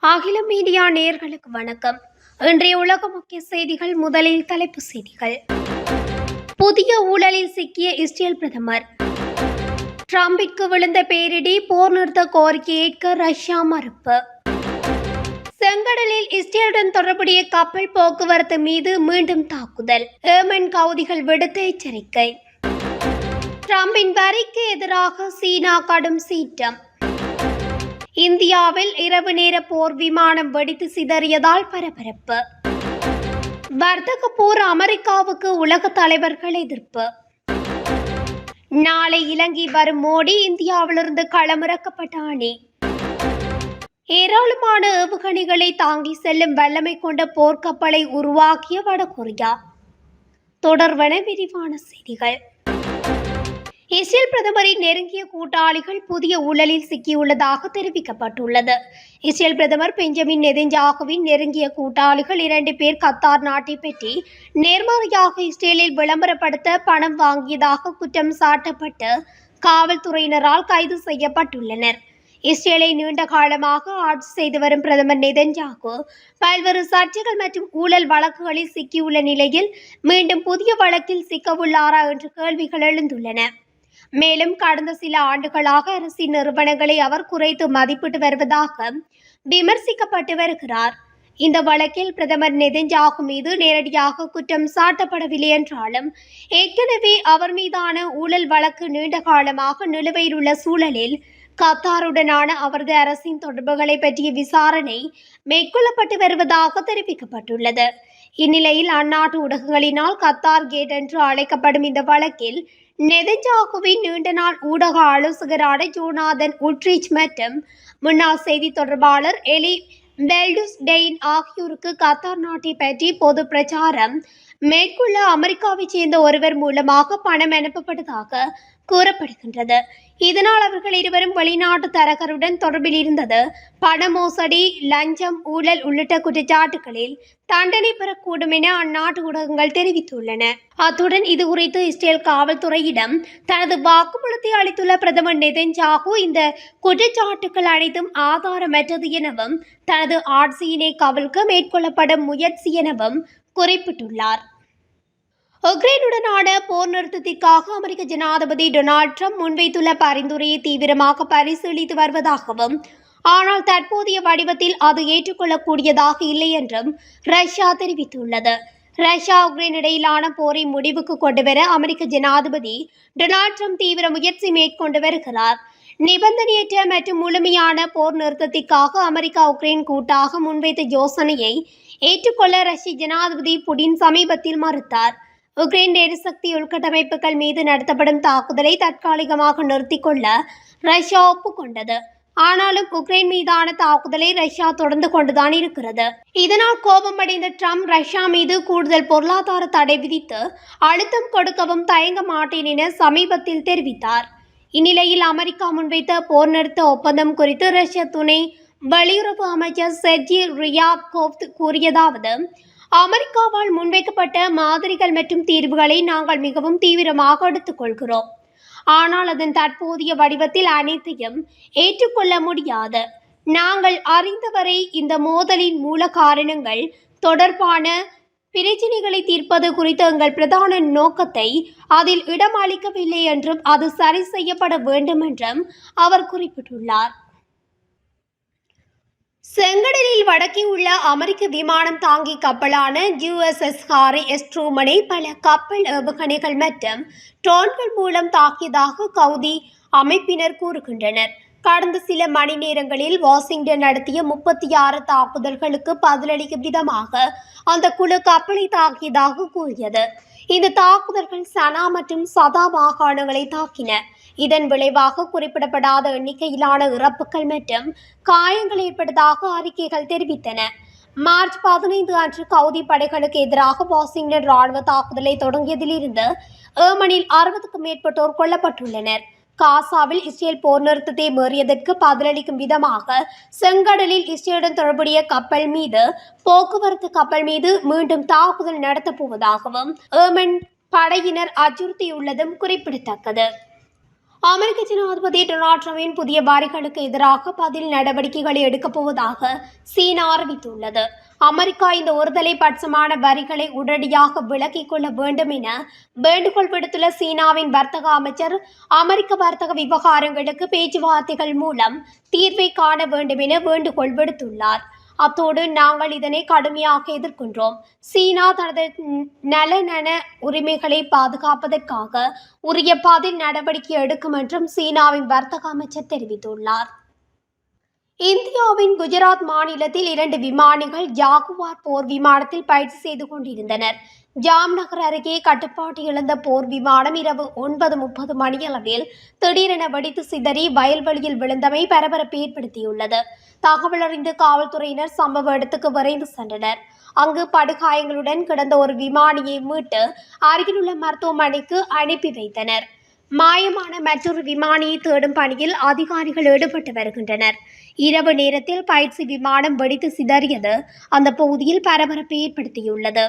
அகில மீடியா நேர்களுக்கு வணக்கம். இன்றைய உலக முக்கிய செய்திகள் முதலில் தலைப்பு செய்திகள். புதிய ஊழலில் சிக்கிய இஸ்ரேல் பிரதமர். டிரம்பிற்கு விழுந்த பேரிடி போர் நிறுத்த கோரிக்கை ஏற்க ரஷ்யா மறுப்பு. செங்கடலில் இஸ்ரேலுடன் தொடர்புடைய கப்பல் போக்குவரத்து மீது மீண்டும் தாக்குதல். ஏமன் கவுதிகள் விடுத்த எச்சரிக்கை. டிரம்பின் வரிக்கு எதிராக சீனா கடும் சீற்றம். இந்தியாவில் இரவு நேர போர் விமானம் வெடித்து சிதறியதால் பரபரப்பு. வர்த்தக போர் அமெரிக்காவுக்கு உலக தலைவர்கள் எதிர்ப்பு. நாளை இலங்கை வரும் மோடி இந்தியாவிலிருந்து களமிறக்கப்பட்ட அணி. ஏராளமான ஏவுகணைகளை தாங்கி செல்லும் வல்லமை கொண்ட போர்க்கப்பலை உருவாக்கிய வடகொரியா. தொடர்வன விரிவான செய்திகள். இஸ்ரேல் பிரதமரின் நெருங்கிய கூட்டாளிகள் புதிய ஊழலில் சிக்கியுள்ளதாக தெரிவிக்கப்பட்டுள்ளது. இஸ்ரேல் பிரதமர் பெஞ்சமின் நெதன்யாகுவின் நெருங்கிய கூட்டாளிகள் இரண்டு பேர் கத்தார் நாட்டை பற்றி நேர்மறையாக இஸ்ரேலில் விளம்பரப்படுத்த பணம் வாங்கியதாக குற்றம் சாட்டப்பட்டு காவல்துறையினரால் கைது செய்யப்பட்டுள்ளனர். இஸ்ரேலை நீண்ட காலமாக ஆட்சி செய்து வரும் பிரதமர் நெதன்யாகு பல்வேறு சர்ச்சைகள் மற்றும் ஊழல் வழக்குகளில் சிக்கியுள்ள நிலையில் மீண்டும் புதிய வழக்கில் சிக்கவுள்ளாரா என்ற கேள்விகள் எழுந்துள்ளன. மேலும் கடந்த சில ஆண்டுகளாக அரசின் நிறுவனங்களை அவர் குறைத்து மதிப்பிட்டு வருவதாக விமர்சிக்கப்பட்டு வருகிறார். இந்த வழக்கில் பிரதமர் நெதஞ்சாகு மீது நேரடியாக குற்றம் சாட்டப்படவில்லை என்றாலும் ஏற்கனவே அவர் மீதான ஊழல் வழக்கு நீண்ட காலமாக நிலுவையில் உள்ள சூழலில் கத்தாருடனான அவரது அரசின் தொடர்புகளை பற்றிய விசாரணை மேற்கொள்ளப்பட்டு வருவதாக தெரிவிக்கப்பட்டுள்ளது. இந்நிலையில் அந்நாட்டு ஊடகங்களினால் கத்தார் கேட் என்று அழைக்கப்படும் இந்த வழக்கில் நெதஞ்சாகுவின் நீண்ட நாள் ஊடக ஆலோசகரான ஜோனாதன் உட்ரிச் மற்றும் முன்னாள் செய்தி தொடர்பாளர் எலி பெல்டுஸ் டெயின் ஆகியோருக்கு கத்தார் நாட்டை பற்றி பொது பிரச்சாரம் மேற்கொள்ள அமெரிக்காவைச் சேர்ந்த ஒருவர் மூலமாக பணம் அனுப்பப்பட்டதாக கூறப்படுகின்றது. இதனால் அவர்கள் இருவரும் வெளிநாட்டு தரகருடன் தொடர்பில் இருந்தது. பண மோசடி லஞ்சம் ஊழல் உள்ளிட்ட குற்றச்சாட்டுகளில் தண்டனை பெறக்கூடும் என அந்நாட்டு ஊடகங்கள் தெரிவித்துள்ளன. அத்துடன் இது குறித்து இஸ்ரேல் காவல்துறையிடம் தனது வாக்குமூலத்தை அளித்துள்ள பிரதமர் நெதன்ஜாகு இந்த குற்றச்சாட்டுகள் அனைத்தும் ஆதாரமற்றது எனவும் தனது ஆட்சியினை கவிழ்க்க மேற்கொள்ளப்படும் முயற்சி எனவும் குறிப்பிட்டுள்ளார். உக்ரைனுடனான போர் நிறுத்தத்திற்காக அமெரிக்க ஜனாதிபதி டொனால்ட் ட்ரம்ப் முன்வைத்துள்ள பரிந்துரையை தீவிரமாக பரிசீலித்து வருவதாகவும் ஆனால் தற்போதைய வடிவத்தில் அது ஏற்றுக்கொள்ளக்கூடியதாக இல்லை என்றும் ரஷ்யா தெரிவித்துள்ளது. ரஷ்யா உக்ரைன் இடையிலான போரை முடிவுக்கு கொண்டுவர அமெரிக்க ஜனாதிபதி டொனால்ட் ட்ரம்ப் தீவிர முயற்சி மேற்கொண்டு வருகிறார். நிபந்தனையற்ற மற்றும் முழுமையான போர் நிறுத்தத்திற்காக அமெரிக்கா உக்ரைன் கூட்டாக முன்வைத்த யோசனையை ஏற்றுக்கொள்ள ரஷ்ய ஜனாதிபதி புடின் சமீபத்தில் மறுத்தார். உக்ரைன் எரிசக்தி உள்கட்டமைப்புகள் மீது நடத்தப்படும் தாக்குதலை தற்காலிகமாக நிறுத்திக் கொள்ள ரஷ்யா ஒப்புக்கொண்டது. ஆனாலும் உக்ரைன் மீதான தாக்குதலை ரஷ்யா தொடர்ந்து கொண்டுதான் இருக்கிறது. இதனால் கோபமடைந்த ட்ரம்ப் ரஷ்யா மீது கூடுதல் பொருளாதார தடை விதித்து அழுத்தம் கொடுக்கவும் தயங்க மாட்டேன் என சமீபத்தில் தெரிவித்தார். இந்நிலையில் அமெரிக்கா முன்வைத்த போர் நிறுத்த ஒப்பந்தம் குறித்து ரஷ்ய துணை வெளியுறவு அமைச்சர் செர்ஜி ரியாப்கோவ் கூறியதாவது அமெரிக்காவால் முன்வைக்கப்பட்ட மாதிரிகள் மற்றும் தீர்வுகளை நாங்கள் மிகவும் தீவிரமாக எடுத்துக்கொள்கிறோம். ஆனால் அதன் தற்போதைய வடிவத்தில் அனைத்தையும் ஏற்றுக்கொள்ள முடியாது. நாங்கள் அறிந்தவரை இந்த மோதலின் மூல காரணங்கள் தொடர்பான பிரச்சினைகளை தீர்ப்பது குறித்த எங்கள் பிரதான நோக்கத்தை அதில் இடமளிக்கவில்லை என்றும் அது சரி செய்யப்பட வேண்டும் என்றும் அவர் குறிப்பிட்டுள்ளார். செங்கடலில் வடக்கே உள்ள அமெரிக்க விமானம் தாங்கி கப்பலான யுஎஸ்எஸ் ஹாரி எஸ் ட்ரூமனை பல கப்பல் ஏவுகணைகள் மற்றும் ட்ரோன்கள் மூலம் தாக்கியதாக கவுதி அமைப்பினர் கூறுகின்றனர். கடந்த சில மணி நேரங்களில் வாஷிங்டன் நடத்திய முப்பத்தி ஆறு தாக்குதல்களுக்கு பதிலளிக்கும் விதமாக அந்த குழு கப்பலை தாக்கியதாக கூறியது. இந்த தாக்குதல்கள் சனா மற்றும் சதா மாகாணங்களை தாக்கின. இதன் விளைவாக குறிப்பிடப்படாத எண்ணிக்கையிலான இறப்புகள் மற்றும் காயங்கள் ஏற்பட்டதாக அறிக்கைகள் தெரிவித்தன. மார்ச் பதினைந்து அன்று கவுதி படைகளுக்கு எதிராக வாஷிங்டன் ராணுவ தாக்குதலை தொடங்கியதிலிருந்து ஏமனில் அறுபதுக்கும் மேற்பட்டோர் கொல்லப்பட்டுள்ளனர். காசாவில் இஸ்ரேல் போர் நிறுத்தத்தை மீறியதற்கு பதிலளிக்கும் விதமாக செங்கடலில் இஸ்ரேலுடன் தொடர்புடைய கப்பல் மீது போக்குவரத்து கப்பல் மீது மீண்டும் தாக்குதல் நடத்தப் போவதாகவும் ஏமன் படையினர் அச்சுறுத்தியுள்ளதும் குறிப்பிடத்தக்கது. அமெரிக்க ஜனாதிபதி டொனால்ட் ட்ரம்பின் புதிய பாரிகளுக்கு எதிராக பதில் நடவடிக்கைகளை எடுக்கப் போவதாக சீனா அறிவித்துள்ளது. அமெரிக்கா இந்த ஒருதலை பட்சமான வரிகளை உடனடியாக விலக்கிக் கொள்ள வேண்டும் என வேண்டுகோள் விடுத்துள்ள சீனாவின் வர்த்தக அமைச்சர் அமெரிக்க வர்த்தக விவகாரங்களுக்கு பேச்சுவார்த்தைகள் மூலம் தீர்வை காண வேண்டும் என வேண்டுகோள் விடுத்துள்ளார். அத்தோடு நாங்கள் இதனை கடுமையாக எதிர்கொன்றோம் சீனா தனது நலனன உரிமைகளை பாதுகாப்பதற்காக உரிய பாதையில் நடவடிக்கை எடுக்கும் என்றும் சீனாவின் வர்த்தக அமைச்சர் தெரிவித்துள்ளார். இந்தியாவின் குஜராத் மாநிலத்தில் இரண்டு விமானிகள் ஜாகுவார் போர் விமானத்தில் பயிற்சி செய்து கொண்டிருந்தனர். ஜாம்நகர் அருகே கட்டுப்பாட்டு இழந்த போர் விமானம் இரவு ஒன்பது முப்பது மணியளவில் திடீரென வெடித்து சிதறி வயல்வெளியில் விழுந்தமை பரபரப்பை ஏற்படுத்தியுள்ளது. தகவல் அறிந்து காவல்துறையினர் சம்பவ இடத்துக்கு விரைந்து சென்றனர். அங்கு படுகாயங்களுடன் கிடந்த ஒரு விமானியை மீட்டு அருகிலுள்ள மருத்துவமனைக்கு அனுப்பி வைத்தனர். மாயமான மற்றொரு விமானியை தேடும் பணியில் அதிகாரிகள் ஈடுபட்டு வருகின்றனர். இரவு நேரத்தில் பயிற்சி விமானம் வெடித்து சிதறியது. அந்த பகுதியில் பரபரப்பை ஏற்படுத்தியுள்ளது.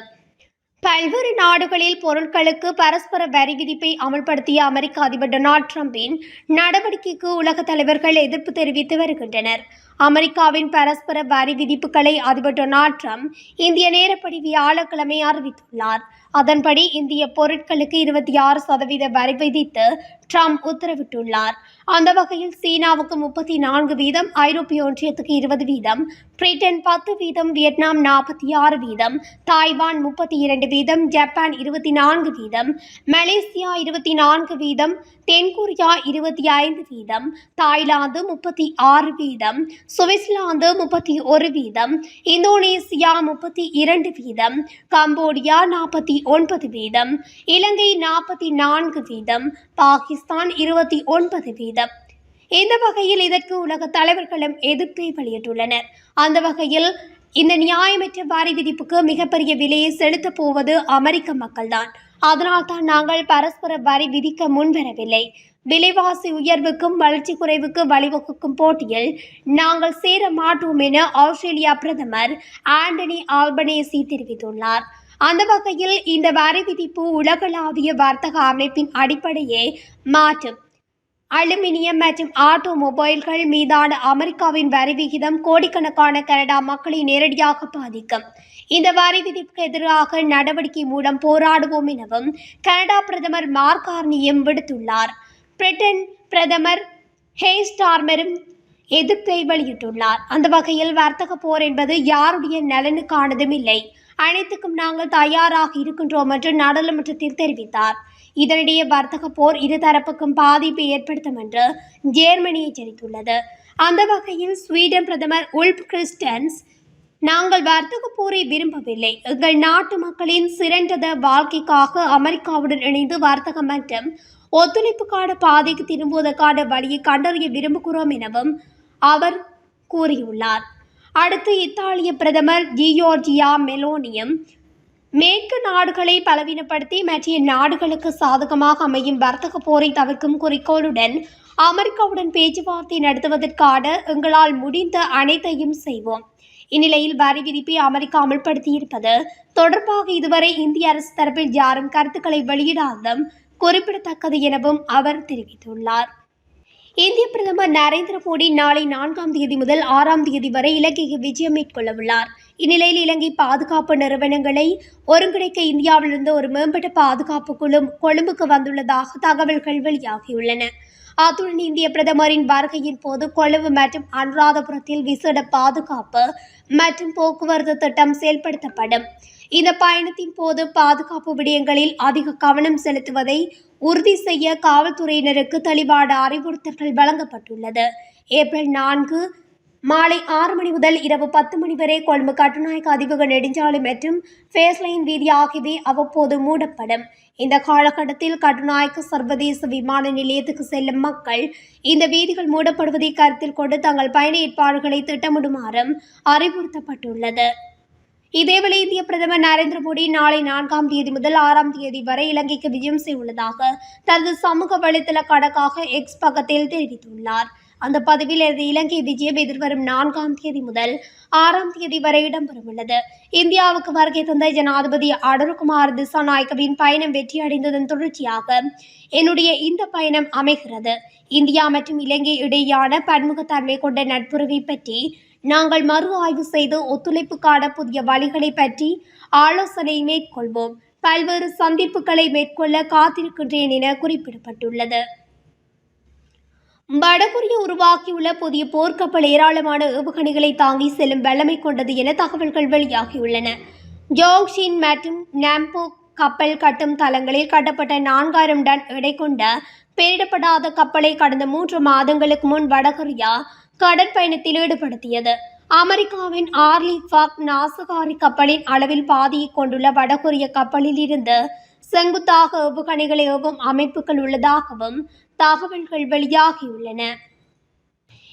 பல்வேறு நாடுகளில் பொருட்களுக்கு பரஸ்பர வரி விதிப்பை அமல்படுத்திய அமெரிக்க அதிபர் டொனால்ட் ட்ரம்பின் நடவடிக்கைக்கு உலக தலைவர்கள் எதிர்ப்பு தெரிவித்து வருகின்றனர். அமெரிக்காவின் பரஸ்பர வரி விதிப்புகளை அதிபர் டொனால்ட் ட்ரம்ப் இந்திய நேரப்படி வியாழக்கிழமை அறிவித்துள்ளார். அதன்படி இந்திய பொருட்களுக்கு இருபத்தி ஆறு சதவீத வரி விதித்து ட்ரம்ப் உத்தரவிட்டுள்ளார். அந்த வகையில் சீனாவுக்கு முப்பத்தி நான்கு வீதம் ஐரோப்பிய ஒன்றியத்துக்கு இருபது வீதம் பிரிட்டன் பத்து வீதம் வியட்நாம் நாற்பத்தி ஆறு வீதம் தாய்வான் முப்பத்தி இரண்டு வீதம் ஜப்பான் இருபத்தி நான்கு வீதம் மலேசியா இருபத்தி நான்கு வீதம் தென்கொரியா இருபத்தி ஐந்து வீதம் தாய்லாந்து முப்பத்தி ஆறு வீதம் சுவிட்சர்லாந்து முப்பத்தி ஒரு வீதம் இந்தோனேசியா முப்பத்தி இரண்டு வீதம் கம்போடியா நாற்பத்தி ஒன்பது வீதம் இலங்கை நாற்பத்தி நான்கு வீதம் பாகிஸ்தான் இருபத்தி ஒன்பது வீதம். இந்த வகையில் இதற்கு உலக தலைவர்களும் எதிர்ப்பை வெளியிட்டுள்ளனர். அந்த வகையில் இந்த நியாயமற்ற வரி விதிப்புக்கு மிகப்பெரிய விலையை செலுத்தப் போவது அமெரிக்க மக்கள்தான். அதனால்தான் நாங்கள் பரஸ்பர வரி விதிக்க முன்வரவில்லை. விலைவாசி உயர்வுக்கும் வளர்ச்சி குறைவுக்கு வழிவகுக்கும் போட்டியில் நாங்கள் சேர மாட்டோம் என ஆஸ்திரேலியா பிரதமர் ஆண்டனி ஆல்பனேசி தெரிவித்துள்ளார். அந்த வகையில் இந்த வரி விதிப்பு உலகளாவிய வர்த்தக அமைப்பின் அடிப்படையே மாற்றும். அலுமினியம் மற்றும் ஆட்டோமொபைல்கள் மீதான அமெரிக்காவின் வரி விகிதம் கோடிக்கணக்கான கனடா மக்களை நேரடியாக பாதிக்கும். இந்த வரி விதிப்புக்கு எதிராக நடவடிக்கை மூலம் போராடுவோம் எனவும் கனடா பிரதமர் மார்க் கார்னியும் விடுத்துள்ளார். பிரிட்டன் பிரதமர் ஹேஸ்டார்மரும் எதிர்ப்பை வெளியிட்டுள்ளார். அந்த வகையில் வர்த்தக போர் என்பது யாருடைய நலனுக்கானதும் இல்லை. அனைத்துக்கும் நாங்கள் தயாராக இருக்கின்றோம் என்று நாடாளுமன்றத்தில் தெரிவித்தார். இதனிடையே வர்த்தக போர் இருதரப்புக்கும் பாதிப்பை ஏற்படுத்தும் என்று ஜேர்மனி எச்சரித்துள்ளது. அந்த வகையில் ஸ்வீடன் பிரதமர் உல்ப் கிறிஸ்டன்ஸ் நாங்கள் வர்த்தக போரை விரும்பவில்லை. எங்கள் நாட்டு மக்களின் சிறந்தத வாழ்க்கைக்காக அமெரிக்காவுடன் இணைந்து வர்த்தகம் மற்றும் ஒத்துழைப்புக்கான பாதைக்கு திரும்புவதற்கான வழியை கண்டறிய விரும்புகிறோம் எனவும் அவர் கூறியுள்ளார். அடுத்து இத்தாலிய பிரதமர் ஜியோர்ஜியா மெலோனியம் மேற்கு நாடுகளை பலவீனப்படுத்தி மற்ற நாடுகளுக்கு சாதகமாக அமையும் வர்த்தக போரை தவிர்க்கும் குறிக்கோளுடன் அமெரிக்காவுடன் பேச்சுவார்த்தை நடத்துவதற்கான எங்களால் முடிந்த அனைத்தையும் செய்வோம். இந்நிலையில் வரி விதிப்பை அமெரிக்கா அமல்படுத்தியிருப்பது தொடர்பாக இதுவரை இந்திய அரசு தரப்பில் யாரும் கருத்துக்களை வெளியிடாததும் குறிப்பிடத்தக்கது எனவும் அவர் தெரிவித்துள்ளார். இந்திய பிரதமர் நரேந்திர மோடி நாளை நான்காம் தேதி முதல் ஆறாம் தேதி வரை இலங்கைக்கு விஜயம் மேற்கொள்ளவுள்ளார் இந்நிலையில் இலங்கை பாதுகாப்பு நிறுவனங்களை ஒருங்கிணைக்க இந்தியாவிலிருந்து ஒரு மேம்பட்ட பாதுகாப்பு குழு கொழும்புக்கு வந்துள்ளதாக தகவல்கள் வெளியாகியுள்ளன. அத்துடன் இந்திய பிரதமரின் வருகையின் போது கொழும்பு மற்றும் அனுராதபுரத்தில் விசேட பாதுகாப்பு மற்றும் போக்குவரத்து திட்டம் செயல்படுத்தப்படும். இந்த பயணத்தின் போது பாதுகாப்பு விடயங்களில் அதிக கவனம் செலுத்துவதை உறுதி செய்ய காவல்துறையினருக்கு தெளிவான அறிவுறுத்தல்கள் வழங்கப்பட்டுள்ளது. ஏப்ரல் நான்கு மாலை ஆறு மணி முதல் இரவு பத்து மணி வரை கொழும்பு கட்டுநாயக்க அதிவக நெடுஞ்சாலை மற்றும் ஃபேஸ்லைன் வீதி ஆகியவை அவ்வப்போது மூடப்படும். இந்த காலகட்டத்தில் கட்டுநாயக்க சர்வதேச விமான நிலையத்துக்கு செல்லும் மக்கள் இந்த வீதிகள் மூடப்படுவதை கருத்தில் கொண்டு தங்கள் பயண ஏற்பாடுகளை திட்டமிடுமாறும் அறிவுறுத்தப்பட்டுள்ளது. இதேவேளை இந்திய பிரதமர் நரேந்திர மோடி நாளை நான்காம் தேதி முதல் ஆறாம் தேதி வரை இலங்கைக்கு விஜயம் செய்துள்ளதாக தனது சமூக வலைதள கணக்காக எக்ஸ் பக்கத்தில் தெரிவித்துள்ளார். அந்த பதவியில் இருந்து இலங்கை விஜயம் எதிர்வரும் நான்காம் தேதி முதல் ஆறாம் தேதி வரை இடம்பெறவுள்ளது. இந்தியாவுக்கு வருகை தந்த ஜனாதிபதி அடர்குமார் திசாநாயக்கவின் பயணம் வெற்றியடைந்ததன் தொடர்ச்சியாக என்னுடைய இந்த பயணம் அமைகிறது. இந்தியா மற்றும் இலங்கை இடையேயான பன்முகத்தன்மை கொண்ட நட்புறவை பற்றி நாங்கள் மறு ஆய்வு செய்து ஒத்துழைப்புக்கான புதிய வழிகளை பற்றி ஆலோசனை மேற்கொள்வோம். பல்வேறு சந்திப்புகளை மேற்கொள்ள காத்திருக்கின்றேன் என குறிப்பிடப்பட்டுள்ளது. வடகொரியா உருவாக்கியுள்ள புதிய போர்க்கப்பல் ஏராளமான ஏவுகணைகளை தாங்கி செல்லும் வல்லமை கொண்டது என தகவல்கள் வெளியாகியுள்ளன. ஜோங்ஷின் மற்றும் நாம்போ கப்பல் கட்டும் தளங்களில் கட்டப்பட்ட நான்காயிரம் டன் எடை கொண்ட பெயரிடப்படாத கப்பலை கடந்த மூன்று மாதங்களுக்கு முன் வடகொரியா கடற்பயணத்தில் ஈடுபடுத்தியது. அமெரிக்காவின் ஆர்லி ஃபாக் நாசகாரி கப்பலின் அளவில் பாதியை கொண்டுள்ள வடகொரிய கப்பலில் இருந்து செங்குத்தாக ஏவுகணைகளை ஏவும் அமைப்புகள் உள்ளதாகவும் தகவல்கள் வெளியாகியுள்ளன.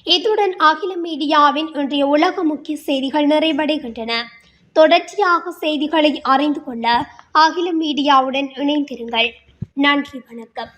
இத்துடன் அகில மீடியாவின் இன்றைய உலக முக்கிய செய்திகள் நிறைவடைகின்றன. தொடர்ச்சியாக செய்திகளை அறிந்து கொள்ள அகில மீடியாவுடன் இணைந்திருங்கள். நன்றி வணக்கம்.